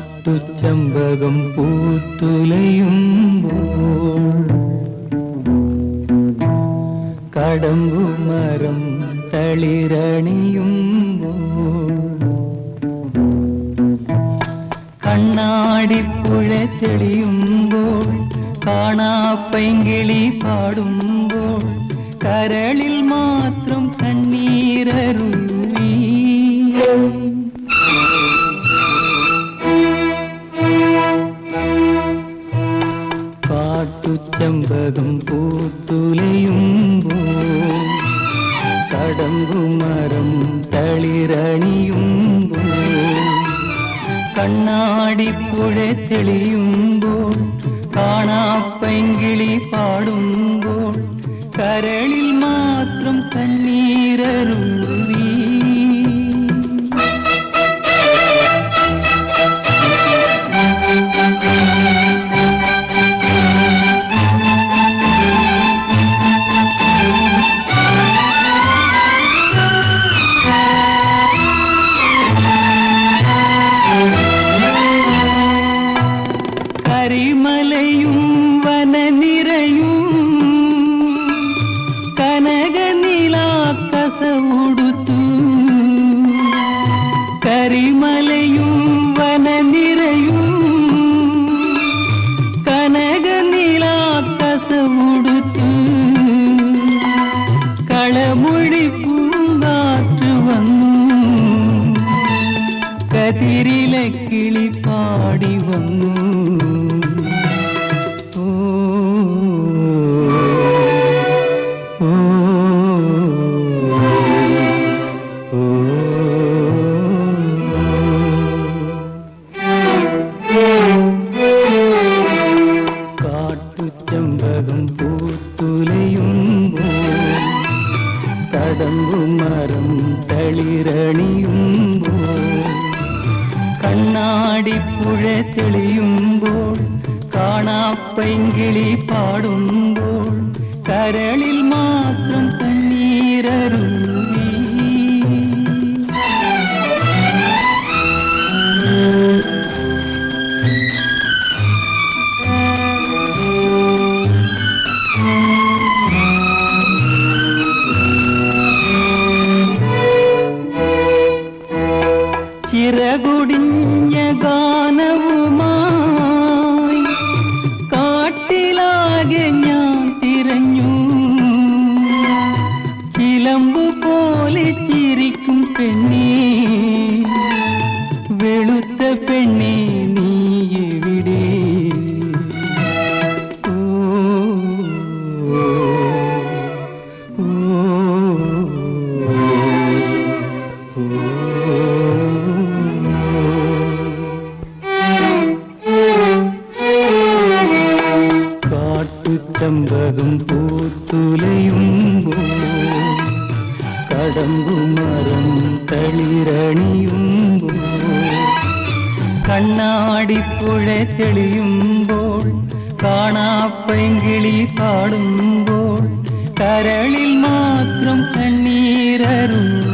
കാട്ടുചമ്പകം പൂത്തുലയുമ്പോൾ കടമ്പുമരം തളിരണിയുമ്പോൾ കണ്ണാടിപ്പുഴ തെളിയുമ്പോൾ കാണാപ്പൈങ്കിളി പാടുമ്പോൾ കരളിൽ മാത്രം കാട്ടുചെമ്പകം പൂത്തുലയുമ്പോൾ കടമ്പുമരം തളിരണിയുമ്പോൾ കണ്ണാടിപ്പുഴ തെളിയുമ്പോൾ കാണാപ്പൈങ്കിളി പൂങ്കാറ്റ് വന്നു. കതിരിലെ കിളി പാടി വന്നു കാട്ടുചെമ്പകം പൂത്തുലയുമ്പോൾ കടമ്പുമരം തളിരണിയുമ്പോൾ കണ്ണാടിപ്പുഴ തെളിയുമ്പോൾ കാണാപ്പൈങ്കിളി പാടുമ്പോൾ കരളിൽ பெண்ணே வெளுத்த பெண்ணே நீ எவிடே. காட்டு தம்பகம் பூத்துலையும் போ കടമ്പുമരം തളിരണിയുമ്പോൾ കണ്ണാടിപ്പുഴ തെളിയുമ്പോൾ കാണാപ്പെങ്കിളി പാടുമ്പോൾ കരളിൽ മാത്രം കണ്ണീരരുന്നു